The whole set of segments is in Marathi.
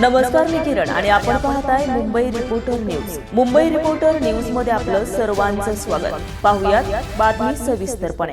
नमस्कार मी किरण आणि आपण पाहताय Mumbai reporter news Mumbai reporter न्यूजमध्ये आपलं सर्वांचं स्वागत. पाहुयात बातमी सविस्तरपणे.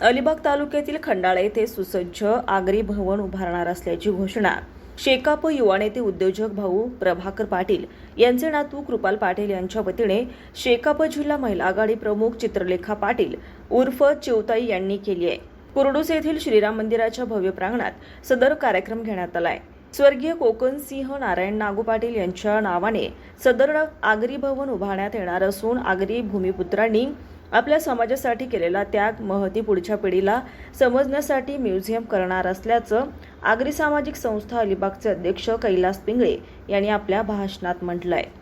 अलिबाग तालुक्यातील खंडाळा येथे सुसज्ज आगरी भवन उभारणार असल्याची घोषणा. शेकाप युवा नेते उद्योजक भाऊ प्रभाकर पाटील यांचे नातू कृपाल पाटील यांच्या वतीने शेकाप जिल्हा महिला आघाडी प्रमुख चित्रलेखा पाटील उर्फ चिवताई यांनी केली आहे. कुर्डूस येथील श्रीराम मंदिराच्या भव्य प्रांगणात सदर कार्यक्रम घेण्यात आलाय स्वर्गीय कोकण सिंह नारायण नागू पाटील यांच्या नावाने सदर आगरी भवन उभारण्यात येणार असून आगरी भूमिपुत्रांनी आपल्या समाजासाठी केलेला त्याग महती पुढच्या पिढीला समजण्यासाठी म्युझियम करणार असल्याचं आगरी सामाजिक संस्था अलिबागचे अध्यक्ष कैलास पिंगळे यांनी आपल्या भाषणात म्हटलं आहे